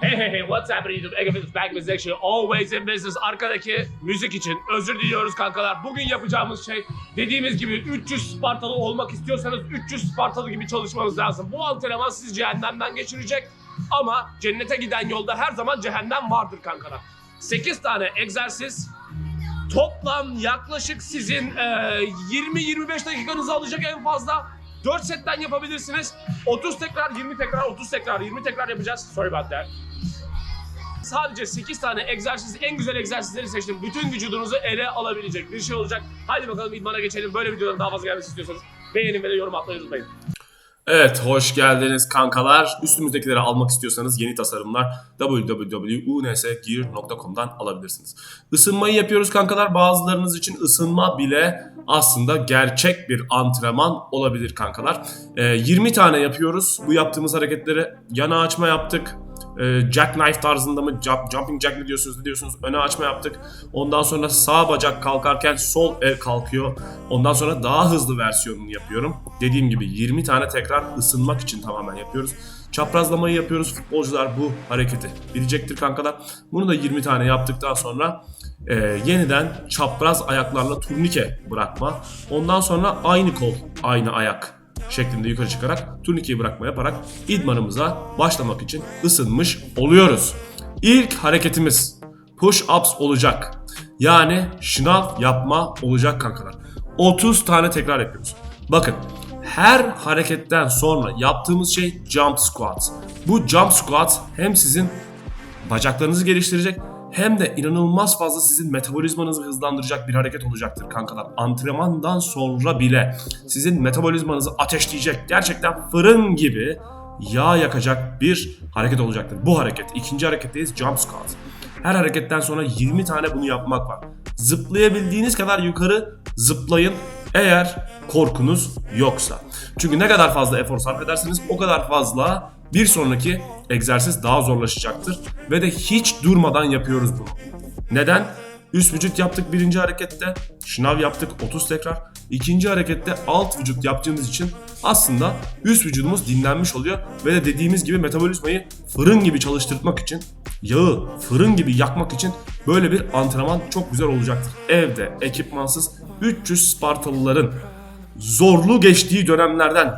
Hey hey hey what's happening YouTube? Ege Fitness back with Actually always in business. Arkadaki müzik için özür diliyoruz kankalar. Bugün yapacağımız şey dediğimiz gibi 300 Spartalı olmak istiyorsanız 300 Spartalı gibi çalışmanız lazım. Bu antrenman sizi cehennemden geçirecek. Ama cennete giden yolda her zaman cehennem vardır kankalar. 8 tane egzersiz toplam yaklaşık sizin e, 20-25 dakikanızı alacak en fazla 4 setten yapabilirsiniz. 30 tekrar, 20 tekrar, 30 tekrar, 20 tekrar yapacağız. Sorry about that. Sadece 8 tane egzersiz, en güzel egzersizleri seçtim. Bütün vücudunuzu ele alabilecek bir şey olacak. Haydi bakalım idmana geçelim. Böyle videoların daha fazla gelmesi istiyorsanız beğenin ve de yorum atmayı unutmayın. Evet, hoş geldiniz kankalar. Üstümüzdekileri almak istiyorsanız yeni tasarımlar www.unsgear.com'dan alabilirsiniz. Isınmayı yapıyoruz kankalar. Bazılarınız için ısınma bile aslında gerçek bir antrenman olabilir kankalar. Ee, 20 tane yapıyoruz. Bu yaptığımız hareketleri yana açma yaptık. Ee, jackknife tarzında mı, jump- jumping jack mi diyorsunuz, ne diyorsunuz? Öne açma yaptık. Ondan sonra sağ bacak kalkarken sol el kalkıyor. Ondan sonra daha hızlı versiyonunu yapıyorum. Dediğim gibi 20 tane tekrar ısınmak için tamamen yapıyoruz. Çaprazlamayı yapıyoruz. Futbolcular bu hareketi bilecektir kankalar. Bunu da 20 tane yaptıktan sonra e, yeniden çapraz ayaklarla turnike bırakma. Ondan sonra aynı kol, aynı ayak şeklinde yukarı çıkarak turnikeyi bırakma yaparak idmanımıza başlamak için ısınmış oluyoruz. İlk hareketimiz push-ups olacak. Yani şınav yapma olacak kankalar. 30 tane tekrar yapıyoruz. Bakın her hareketten sonra yaptığımız şey jump squat. Bu jump squat hem sizin bacaklarınızı geliştirecek hem de inanılmaz fazla sizin metabolizmanızı hızlandıracak bir hareket olacaktır kankalar. Antrenmandan sonra bile sizin metabolizmanızı ateşleyecek, gerçekten fırın gibi yağ yakacak bir hareket olacaktır. Bu hareket. ikinci hareketteyiz jump squat. Her hareketten sonra 20 tane bunu yapmak var. Zıplayabildiğiniz kadar yukarı zıplayın eğer korkunuz yoksa. Çünkü ne kadar fazla efor sarf ederseniz o kadar fazla bir sonraki egzersiz daha zorlaşacaktır. Ve de hiç durmadan yapıyoruz bunu. Neden? Üst vücut yaptık birinci harekette, şınav yaptık 30 tekrar. İkinci harekette alt vücut yaptığımız için aslında üst vücudumuz dinlenmiş oluyor. Ve de dediğimiz gibi metabolizmayı fırın gibi çalıştırmak için, yağı fırın gibi yakmak için böyle bir antrenman çok güzel olacaktır. Evde ekipmansız 300 Spartalıların zorlu geçtiği dönemlerden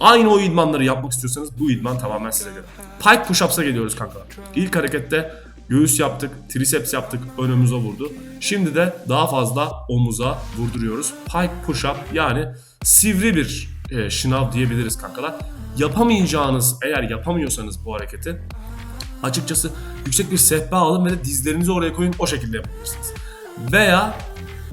Aynı o idmanları yapmak istiyorsanız bu idman tamamen size göre. Pike push-ups'a geliyoruz kanka. İlk harekette göğüs yaptık, triceps yaptık, önümüze vurdu. Şimdi de daha fazla omuza vurduruyoruz. Pike push-up yani sivri bir e, şınav diyebiliriz kankalar. Yapamayacağınız, eğer yapamıyorsanız bu hareketi açıkçası yüksek bir sehpa alın ve de dizlerinizi oraya koyun o şekilde yapabilirsiniz. Veya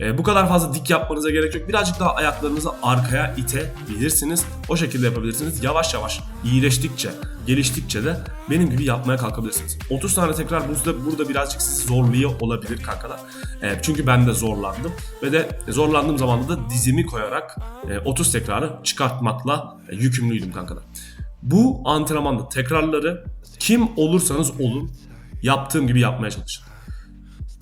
e, bu kadar fazla dik yapmanıza gerek yok. Birazcık daha ayaklarınızı arkaya itebilirsiniz. O şekilde yapabilirsiniz. Yavaş yavaş iyileştikçe, geliştikçe de benim gibi yapmaya kalkabilirsiniz. 30 tane tekrar burada, burada birazcık sizi zorluyor olabilir kankalar. E, çünkü ben de zorlandım. Ve de zorlandığım zaman da dizimi koyarak e, 30 tekrarı çıkartmakla e, yükümlüydüm kankalar. Bu antrenmanda tekrarları kim olursanız olun yaptığım gibi yapmaya çalışın.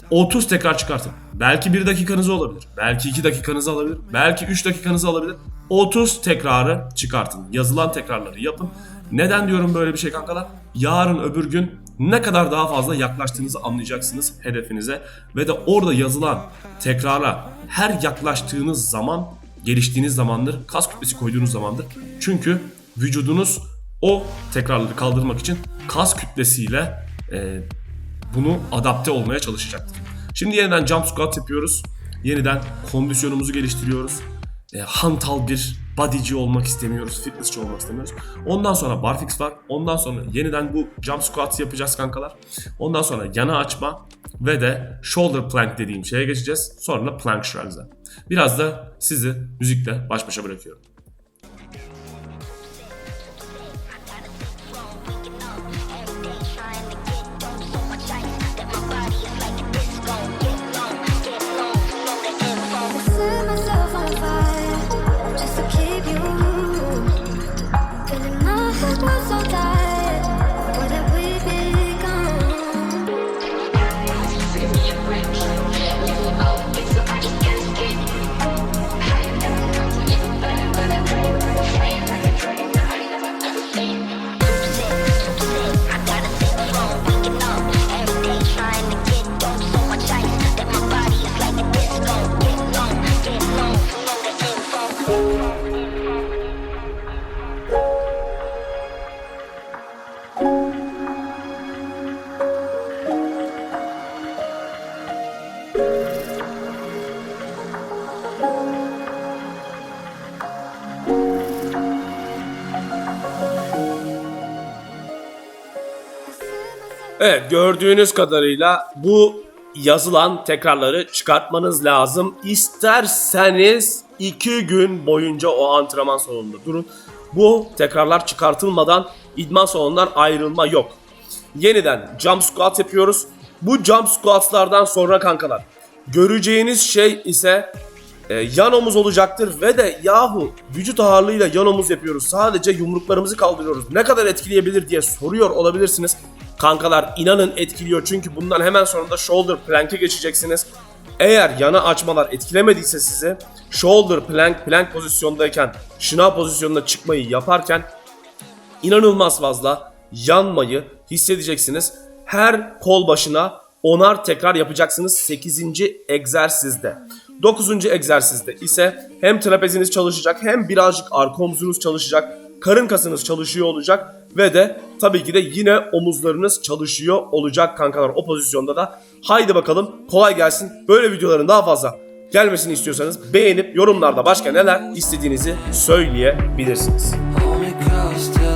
30 tekrar çıkartın. Belki 1 dakikanızı olabilir. Belki 2 dakikanızı alabilir. Belki 3 dakikanızı alabilir. 30 tekrarı çıkartın. Yazılan tekrarları yapın. Neden diyorum böyle bir şey kankalar? Yarın öbür gün ne kadar daha fazla yaklaştığınızı anlayacaksınız hedefinize. Ve de orada yazılan tekrara her yaklaştığınız zaman geliştiğiniz zamandır. Kas kütlesi koyduğunuz zamandır. Çünkü vücudunuz o tekrarları kaldırmak için kas kütlesiyle e, bunu adapte olmaya çalışacaktır. Şimdi yeniden jump squat yapıyoruz. Yeniden kondisyonumuzu geliştiriyoruz. E, hantal bir bodyci olmak istemiyoruz, fitnessçi olmak istemiyoruz. Ondan sonra barfix var. Ondan sonra yeniden bu jump squat yapacağız kankalar. Ondan sonra yana açma ve de shoulder plank dediğim şeye geçeceğiz. Sonra plank shrugs'a. Biraz da sizi müzikle baş başa bırakıyorum. Evet gördüğünüz kadarıyla bu yazılan tekrarları çıkartmanız lazım. İsterseniz 2 gün boyunca o antrenman salonunda durun. Bu tekrarlar çıkartılmadan idman salonundan ayrılma yok. Yeniden jump squat yapıyoruz. Bu jump squatlardan sonra kankalar göreceğiniz şey ise e, yan omuz olacaktır ve de yahu vücut ağırlığıyla yan omuz yapıyoruz. Sadece yumruklarımızı kaldırıyoruz. Ne kadar etkileyebilir diye soruyor olabilirsiniz. Kankalar inanın etkiliyor çünkü bundan hemen sonra da shoulder plank'e geçeceksiniz. Eğer yana açmalar etkilemediyse sizi shoulder plank plank pozisyondayken şınav pozisyonuna çıkmayı yaparken inanılmaz fazla yanmayı hissedeceksiniz. Her kol başına onar tekrar yapacaksınız 8. egzersizde. 9. egzersizde ise hem trapeziniz çalışacak hem birazcık arka omzunuz çalışacak. Karın kasınız çalışıyor olacak ve de tabii ki de yine omuzlarınız çalışıyor olacak kankalar o pozisyonda da. Haydi bakalım kolay gelsin. Böyle videoların daha fazla gelmesini istiyorsanız beğenip yorumlarda başka neler istediğinizi söyleyebilirsiniz. Hold me close till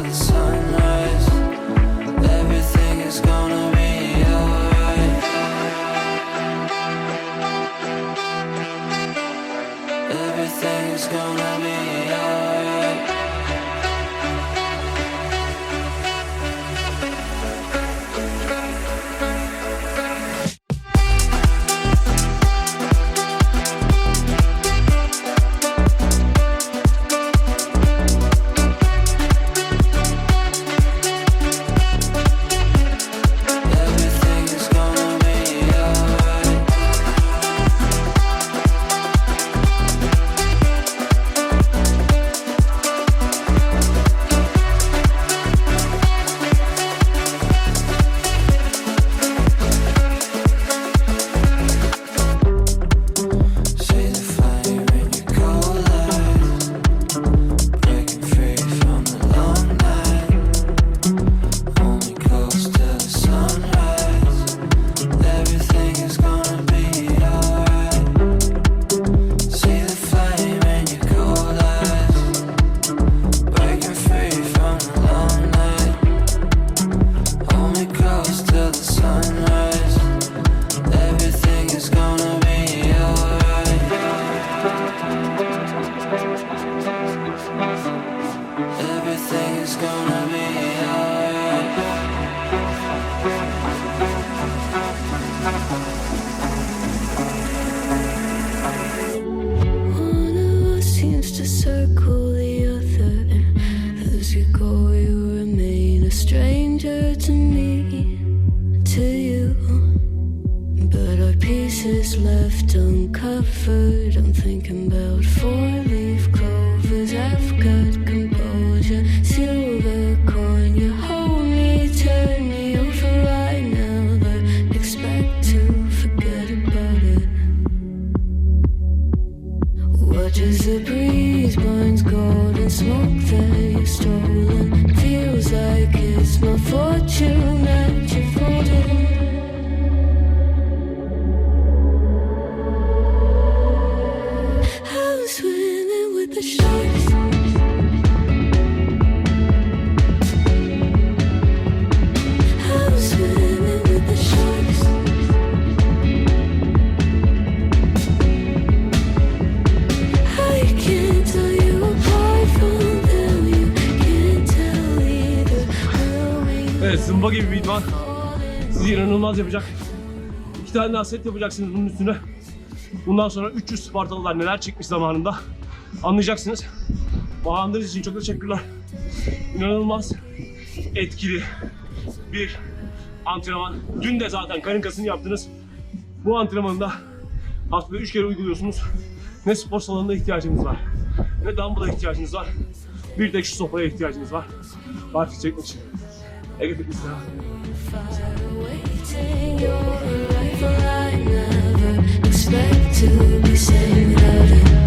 left uncovered. I'm thinking about four-leaf clovers. I've got composure, silver coin. You hold me, turn me over. I never expect to forget about it. Watch as the breeze burns golden smoke that you've stolen. Zımba gibi bir idman. Sizi inanılmaz yapacak. İki tane daha set yapacaksınız bunun üstüne. Bundan sonra 300 Spartalılar neler çekmiş zamanında anlayacaksınız. Bağlandığınız için çok teşekkürler. İnanılmaz etkili bir antrenman. Dün de zaten karın kasını yaptınız. Bu antrenmanı da haftada 3 kere uyguluyorsunuz. Ne spor salonuna ihtiyacınız var, ne dumbbell'a ihtiyacınız var. Bir tek şu sopaya ihtiyacınız var. Barfiks çekmek için. I can pick. Expect to be saved